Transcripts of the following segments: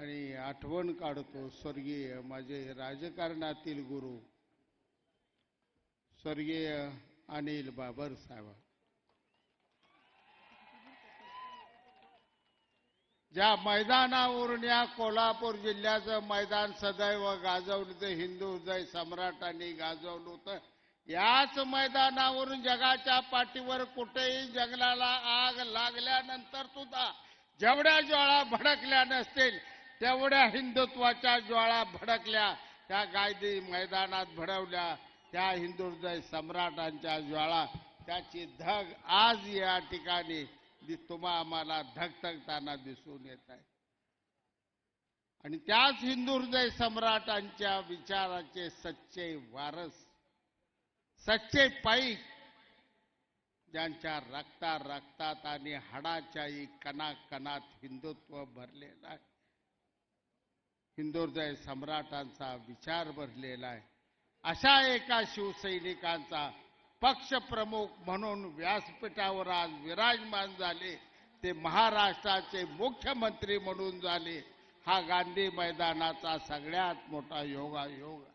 आणि आठवण काढतो स्वर्गीय माझे राजकारणातील गुरु स्वर्गीय अनिल बाबर साहेब. ज्या मैदानावरून या कोल्हापूर जिल्ह्याचं मैदान सदैव गाजवलं होतं हिंदू हृदय सम्राटांनी गाजवलं होतं याच मैदानावरून जगाच्या पाठीवर कुठेही जंगलाला आग लागल्यानंतर सुद्धा जेवढ्या ज्वाळा भडकल्या नसतील तेवढ्या हिंदुत्वाच्या ज्वाळा भडकल्या त्या गायदी मैदानात भडवल्या त्या हिंदू सम्राटांच्या ज्वाळा त्याची धग आज या ठिकाणी तुम्हा आम्हाला धगधगताना दिसून येत आहे. आणि त्याच हिंदू हृदय सम्राटांच्या विचाराचे सच्चे वारस सच्चे पाई ज्यांच्या रक्ता रक्तात आणि हाडाच्याही कणाकणात हिंदुत्व भरलेलं आहे. हिंदू सम्राटांचा विचार भरलेला आहे. अशा एका शिवसैनिकांचा पक्षप्रमुख म्हणून व्यासपीठावर आज विराजमान झाले ते महाराष्ट्राचे मुख्यमंत्री म्हणून झाले. हा गांधी मैदानाचा सगळ्यात मोठा योगायोग आहे.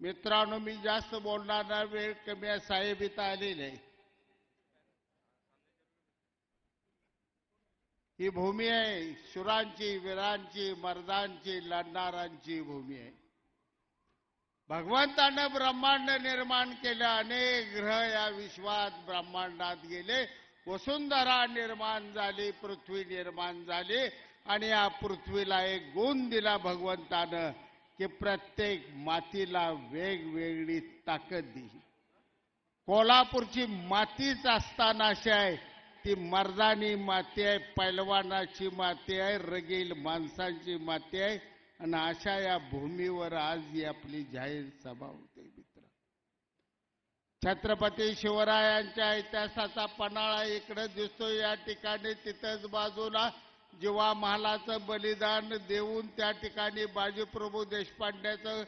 मित्रांनो मी जास्त बोलणार वेळ कमी आहे साहेब इथं आलेली आहे. ही भूमी आहे. शुरांची वीरांची मर्दांची लढणारांची भूमी आहे. भगवंतानं ब्रह्मांड निर्माण केलं. अनेक ग्रह या विश्वात ब्रह्मांडात गेले. वसुंधरा निर्माण झाली पृथ्वी निर्माण झाली आणि या पृथ्वीला एक गुण दिला भगवंतानं की प्रत्येक मातीला वेगवेगळी ताकद दिली. कोल्हापूरची मातीच असताना अशी आहे ती मर्दानी माती आहे पैलवानाची माती आहे रगील माणसांची माती आहे. आणि अशा या भूमीवर आज ही आपली जाहीर सभा होते मित्र. छत्रपती शिवरायांच्या इतिहासाचा पन्हाळा इकडे दिसतो या ठिकाणी तिथंच बाजूला जीवा महालाचं बलिदान देऊन त्या ठिकाणी बाजीप्रभू देशपांड्याचं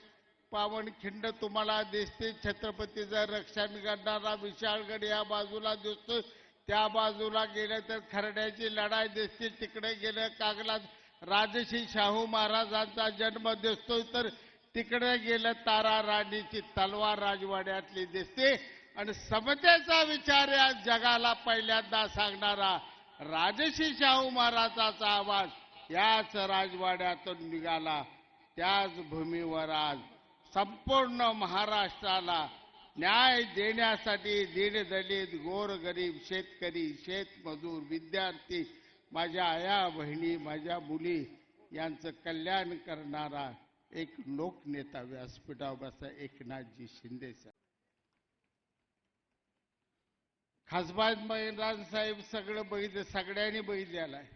पावनखिंड तुम्हाला दिसते. छत्रपतीचं रक्षण करणारा विशाळगड या बाजूला दिसतोय. त्या बाजूला गेलं तर खरड्याची लढाई दिसते तिकडे गेलं कागलात राजश्री शाहू महाराजांचा जन्म दिसतोय तर तिकडे गेलं तारा राणीची तलवार राजवाड्यातली दिसते. आणि समतेचा विचार या जगाला पहिल्यांदा सांगणारा राजश्री शाहू महाराजाचा आवाज याच राजवाड्यातून निघाला. त्याच भूमीवर आज संपूर्ण महाराष्ट्राला न्याय देण्यासाठी दीनदलित गोरगरीब शेतकरी शेतमजूर विद्यार्थी माझ्या आया बहिणी माझ्या मुली यांचं कल्याण करणारा एक लोकनेता व्यासपीठावर एकनाथजी शिंदे साहेब. खासबाज मैदान साहेब सगळं बघितलं सगळ्यांनी बघितलेलं आहे.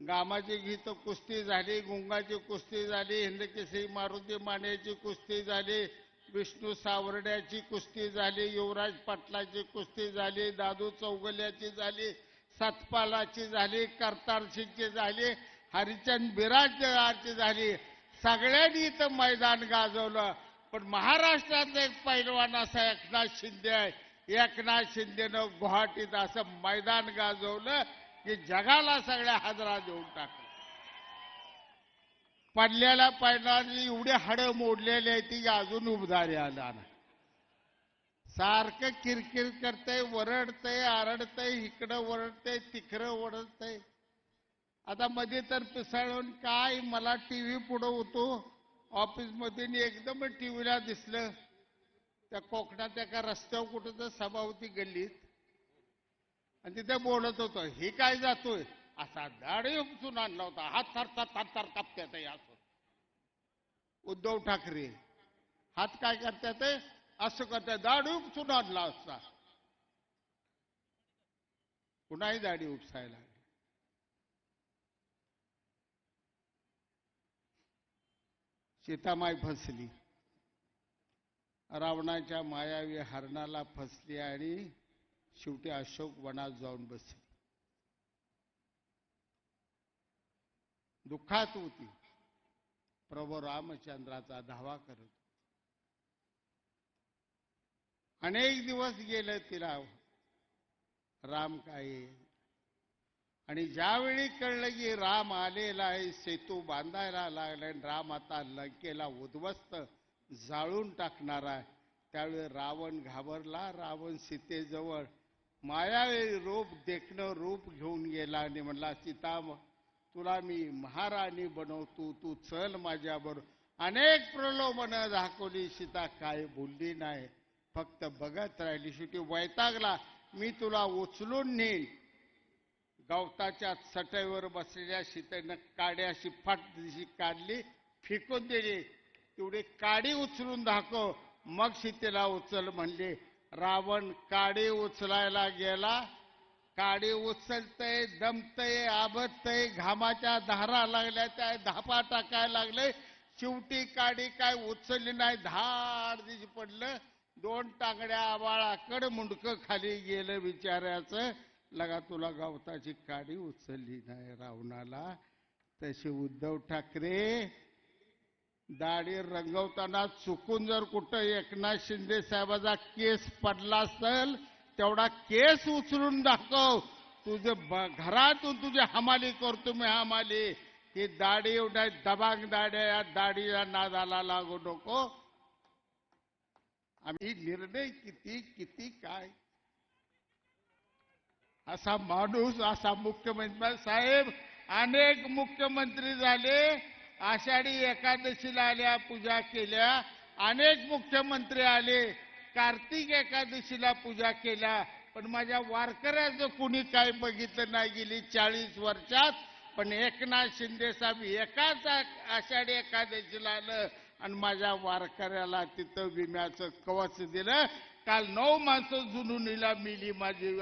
गामाची गीत कुस्ती झाली गुंगाची कुस्ती झाली हिंदकेसरी मारुती मानेची कुस्ती झाली विष्णू सावर्ड्याची कुस्ती झाली युवराज पाटलाची कुस्ती झाली दादू चौगल्याची झाली सतपालाची झाली करतारसिंगची झाली हरिचंद बिराजची झाली. सगळ्यांनी इथं मैदान गाजवलं. पण महाराष्ट्रात एक पैलवान असा एकनाथ शिंदे आहे. एकनाथ शिंदेनं गुवाहाटीत असं मैदान गाजवलं की जगाला सगळ्या हजरा देऊन टाकलं पडल्याला पैलवानी एवढी हाडं मोडलेली आहे ती अजून उबदारी आला नाही. सारखं किरकिर करतंय वरडतंय आरडतंय इकडं वरडतंय तिकडं वरडतंय. आता मध्ये तर पिसाळून काय मला टीव्ही पुढं होतो. ऑफिसमध्ये एकदम एकदम टीव्हीला दिसलं. त्या कोकणात एका रस्त्यावर कुठं तर सभा होती गल्लीत. आणि तिथे बोलत होतो हे काय जातोय? असा दाढी उपसून आणला होता. हात थर थर थर थर कापत्यात असं. उद्धव ठाकरे हात काय करतात असं करतात दाढी उपसून आणला असता. पुन्हाही दाढी उपसायला लागली. फसली. रावणाच्या मायावी हरणाला फसली आणि शेवटी अशोक वनात जाऊन बसली. दुःखात होती. प्रभू रामचंद्राचा धावा करत. अनेक दिवस गेले तिला. राम काय? आणि ज्यावेळी कळलं की राम आलेला आहे सेतू बांधायला लागला आणि राम आता लंकेला उद्ध्वस्त जाळून टाकणार आहे. त्यावेळी रावण घाबरला. रावण सीतेजवळ मायावेळी रूप देखणं रूप घेऊन गेला आणि म्हणला सीता तुला मी महाराणी बनवतो तू चल माझ्याबरोबर अनेक प्रलोभनं दाखवली सीता काय बोलली नाही. फक्त बघत राहिली शेवटी वैतागला मी तुला उचलून नेईन. गवताच्या चटईवर बसलेल्या सीतेनं काडी अशी फाट दिशी काढली फेकून दिली. तेवढी काडी उचलून दाखव मग सीतेला उचल म्हणले रावण काडी उचलायला गेला काडी उचलतय दमतय आबतय घामाच्या धारा लागल्या त्या धापा टाकायला लागले. शेवटी काडी काय उचलली नाही धाड दिशी पडलं. दोन टांगड्या आबाळाकड मुंडकं खाली गेलं बिचाऱ्याचं. लगा तुला गवताची काडी उचलली नाही रावणाला. तसे उद्धव ठाकरे दाढी रंगवताना चुकून जर कुठं एकनाथ शिंदे साहेबाचा केस पडला असेल तेवढा केस उचलून दाखव. तुझे घरातून तुझी हमाली करतो मी हमाली. ही दाढी एवढ्या दबांग दाढ्या या दाढीला नादाला लागू नको. आम्ही निर्णय किती किती काय? असा माणूस असा मुख्यमंत्री साहेब अनेक मुख्यमंत्री झाले. आषाढी एकादशीला आल्या पूजा केल्या. अनेक मुख्यमंत्री आले. कार्तिक एकादशीला पूजा केल्या पण माझ्या वारकऱ्याचं कुणी काय बघितलं नाही गेली चाळीस वर्षात. पण एकनाथ शिंदे साहेब एकाच आषाढी एकादशीला आलं आणि माझ्या वारकऱ्याला तिथं विम्याचं कवच दिलं. काल नऊ माणसं जुनुनीला मिली माझी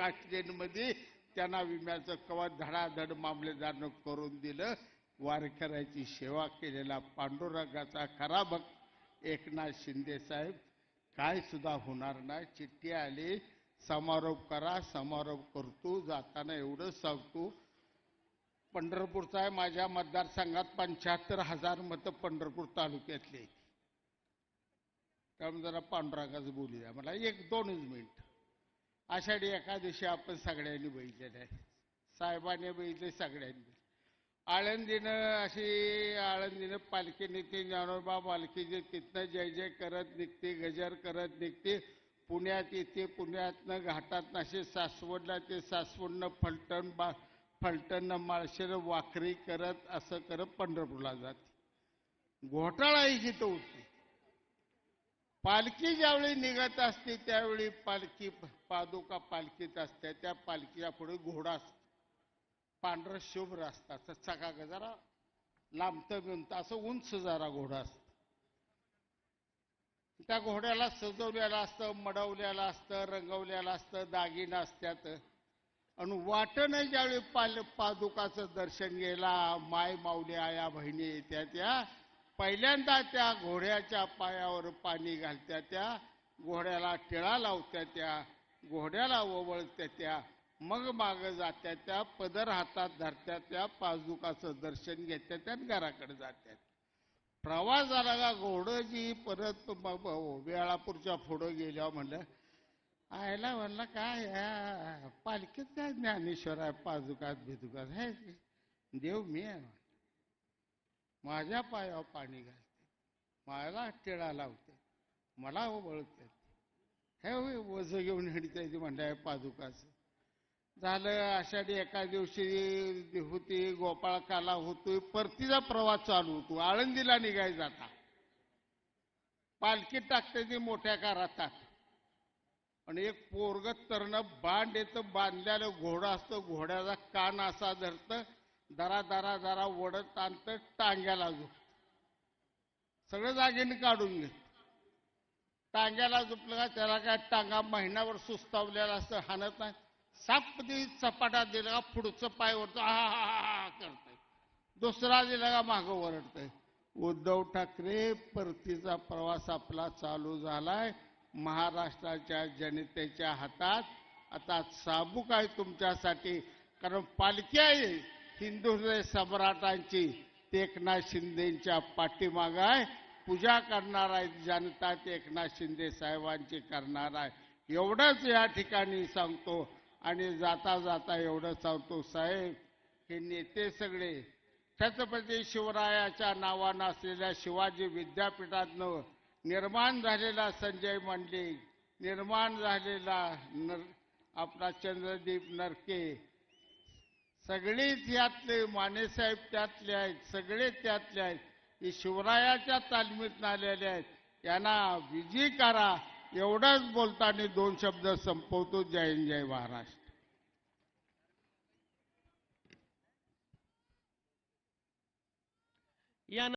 मध्ये त्यांना विम्याचं कवच धडाधड मामलेदारनं करून दिलं. वारकऱ्याची सेवा केलेला पांडुरंगाचा खरा भक्त एकनाथ शिंदे साहेब. काय सुद्धा होणार नाही. चिठ्ठी आली समारोप करा समारोप करतो जाताना एवढं सांगतो. पंढरपूरचा आहे माझ्या मतदारसंघात पंच्याहत्तर हजार मतं पंढरपूर तालुक्यातले त्यामुळे जरा पांडुरंगाचं बोलूया. मला एक दोनच मिनिट. आषाढी एकादशी आपण सगळ्यांनी बघितलेलं आहे. साहेबांनी बघितले सगळ्यांनी. आळंदीनं अशी आळंदीनं पालखी निघते ज्ञानोबा पालखीचे तिथनं जय जय करत निघते गजर करत निघते. पुण्यात येते पुण्यातनं घाटात असे सासवडला ते सासवडनं फलटण बा फलटणनं माळशेर वाखरी करत असं करत पंढरपूरला जाते. घोटाळा ही जिथं होती. पालखी ज्यावेळी निघत असते त्यावेळी पालखी पादुका पालखीत असते त्या पालखीच्या पुढे घोडा असतो. पांढरं शुभ्र असतात चकाक जरा लांबतं बिंत असं उंच जरा घोडा असतो. त्या घोड्याला सजवलेलं असतं मडवलेलं असतं रंगवलेलं असतं दागिनं असत्यात. आणि वाटणं ज्यावेळी पाल पादुकाचं दर्शन गेला माय माऊली आया बहिणी येत्या त्या पहिल्यांदा त्या घोड्याच्या पायावर पाणी घालत्या त्या घोड्याला टिळा लावत्या त्या घोड्याला ओवळत्या त्या मग माग जात्या त्या पदर हातात धरत्या त्या पाजदुकाचं दर्शन घेत्या त्या घराकडे जात्या प्रवास झाला का घोडजी परत वेळापूरच्या पुढं गेल्यावर म्हणलं आयला म्हणलं काय या पालखीत काय ज्ञानेश्वर आहे पादुकात भिदुकात हे देव मी आहे माझ्या पायावर पाणी घालते मला टिळा लावते मला ओबळते हे वज घेऊन हिडते ती म्हणलं पादुकाचं झालं आषाढी एका दिवशी होती गोपाळकाला होतोय परतीचा प्रवास चालू होतो. आळंदीला निघाय जाता. पालखी टाकते ती मोठ्या कारातात आणि एक पोरग तरण बांड येतं बांधलेलं घोडं असतं घोड्याचा कान असा धरतं दरा दरा दरा ओढत आणतं टांग्याला झोप सगळं जागेने काढून घेत. टांग्याला झोपलं का त्याला काय टांगा महिनाभर सुस्तावलेला असं हाणत नाही. सापदी चपाटा दिला का पुढचं पाय वरतो हा करतंय. दुसरा दिला का मागं वरडतंय. उद्धव ठाकरे परतीचा प्रवास आपला चालू झालाय. महाराष्ट्राच्या जनतेच्या हातात. आता साबुक आहे तुमच्यासाठी? कारण पालखी आहे हिंदू सम्राटांची. ते एकनाथ शिंदेच्या पाठीमाग आहे. पूजा करणार आहे जनता ते एकनाथ शिंदे साहेबांची करणार आहे. एवढंच या ठिकाणी सांगतो. आणि जाता जाता एवढं सांगतो साहेब. हे नेते सगळे छत्रपती शिवरायाच्या नावानं असलेल्या शिवाजी विद्यापीठातनं निर्माण झालेला संजय मंडलिक निर्माण झालेला नर आपला चंद्रदीप नरके. सगळीच यातले मानेसाहेब त्यातले आहेत सगळे त्यातले आहेत. हे शिवरायाच्या तालमीत आलेले आहेत. यांना विजयी करा. एवढंच बोलताना दोन शब्द संपवतो जय हिंद जय महाराष्ट्र. या